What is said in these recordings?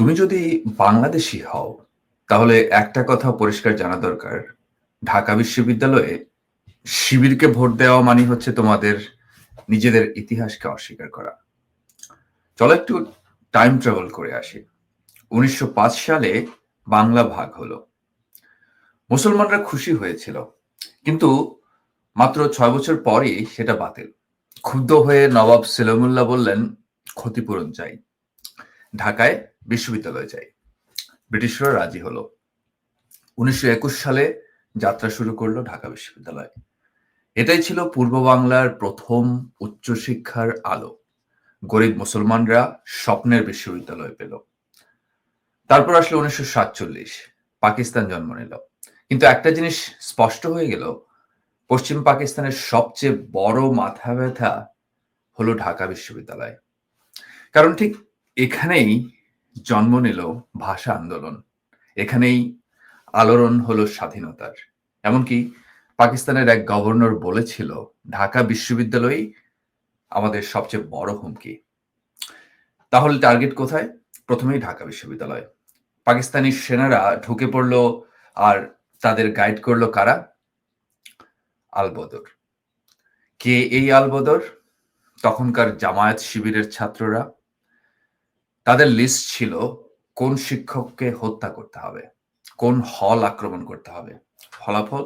তুমি যদি বাংলাদেশী হও, তাহলে একটা কথা পরিষ্কার জানা দরকার। ঢাকা বিশ্ববিদ্যালয়ে শিবিরকে ভোট দেওয়া মানে হচ্ছে তোমাদের নিজেদের ইতিহাসকে অস্বীকার করা। চলো একটু টাইম ট্রাভেল করে আসি। উনিশশো পাঁচ সালে বাংলা ভাগ হলো। মুসলমানরা খুশি হয়েছিল, কিন্তু মাত্র ছয় বছর পরেই সেটা বাতিল। ক্ষুব্ধ হয়ে নবাব সেলিমুল্লাহ বললেন, ক্ষতিপূরণ চাই। ঢাকায় বিশ্ববিদ্যালয় চাই ব্রিটিশরা রাজি হলো। উনিশশো একুশ সালে যাত্রা শুরু করল ঢাকা বিশ্ববিদ্যালয়। এটাই ছিল পূর্ব বাংলার প্রথম উচ্চশিক্ষার আলো। গরিব মুসলমানরা স্বপ্নের বিশ্ববিদ্যালয় পেল। তারপর আসলো উনিশশো সাতচল্লিশ, পাকিস্তান জন্ম নিল। কিন্তু একটা জিনিস স্পষ্ট হয়ে গেল, পশ্চিম পাকিস্তানের সবচেয়ে বড় মাথা ব্যথা হলো ঢাকা বিশ্ববিদ্যালয়। কারণ ঠিক এখানেই জন্ম নিল ভাষা আন্দোলন। এখানেই আলোড়ন হলো স্বাধীনতার। এমনকি পাকিস্তানের এক গভর্নর বলেছিল, ঢাকা বিশ্ববিদ্যালয়ই আমাদের সবচেয়ে বড় হুমকি। তাহলে টার্গেট কোথায়? প্রথমেই ঢাকা বিশ্ববিদ্যালয়। পাকিস্তানি সেনারা ঢুকে পড়ল আর তাদের গাইড করল কারা? আলবদর। কে এই আলবদর? তখনকার জামায়াত শিবিরের ছাত্ররা। তাদের লিস্ট ছিল কোন শিক্ষককে হত্যা করতে হবে, কোন হল আক্রমণ করতে হবে। ফলাফল?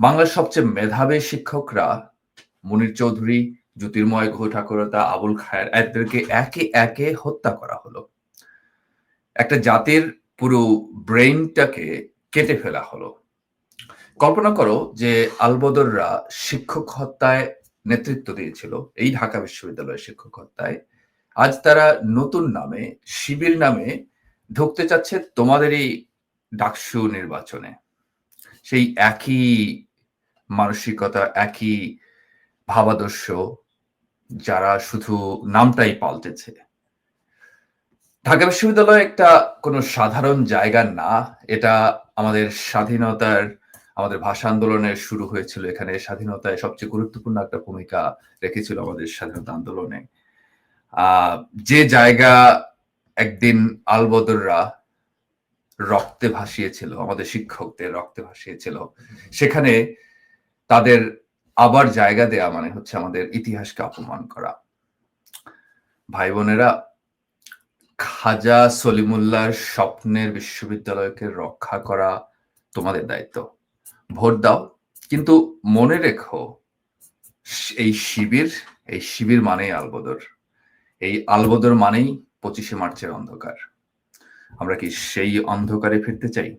বাংলার সবচেয়ে মেধাবী শিক্ষকরা মনির চৌধুরী, জ্যোতির্ময় ঘো ঠাকুরতা আবুল খায়ের, এদেরকে একে একে হত্যা করা হলো। একটা জাতির পুরো ব্রেইনটাকে কেটে ফেলা হলো। কল্পনা করো যে আলবদররা শিক্ষক হত্যায় নেতৃত্ব দিয়েছিল, এই ঢাকা বিশ্ববিদ্যালয়ের শিক্ষক হত্যায়। আজ তারা নতুন নামে, শিবির নামে ঢুকতে চাচ্ছে তোমাদেরই ডাকসু নির্বাচনে। সেই একই মানসিকতা, একই ভাবাদর্শ যারা শুধু নামটাই পাল্টেছে। ঢাকা বিশ্ববিদ্যালয় একটা কোনো সাধারণ জায়গা না, এটা আমাদের স্বাধীনতার, আমাদের ভাষা আন্দোলনের শুরু হয়েছিল। এখানে স্বাধীনতায় সবচেয়ে গুরুত্বপূর্ণ একটা ভূমিকা রেখেছিল আমাদের স্বাধীনতা আন্দোলনে। যে জায়গা একদিন আলবদররা রক্তে ভাসিয়েছিল, আমাদের শিক্ষকদের রক্তে ভাসিয়েছিল, সেখানে তাদের আবার জায়গা দেয়া মানে হচ্ছে আমাদের ইতিহাসকে অপমান করা। ভাই বোনেরা, খাজা সলিমুল্লাহর স্বপ্নের বিশ্ববিদ্যালয়কে রক্ষা করা তোমাদের দায়িত্ব। ভোট দাও, কিন্তু মনে রেখো, এই শিবির এই শিবির মানেই আলবদর। এই আলবদর মানেই পঁচিশে মার্চের অন্ধকার। আমরা কি সেই অন্ধকারে ফিরতে চাই?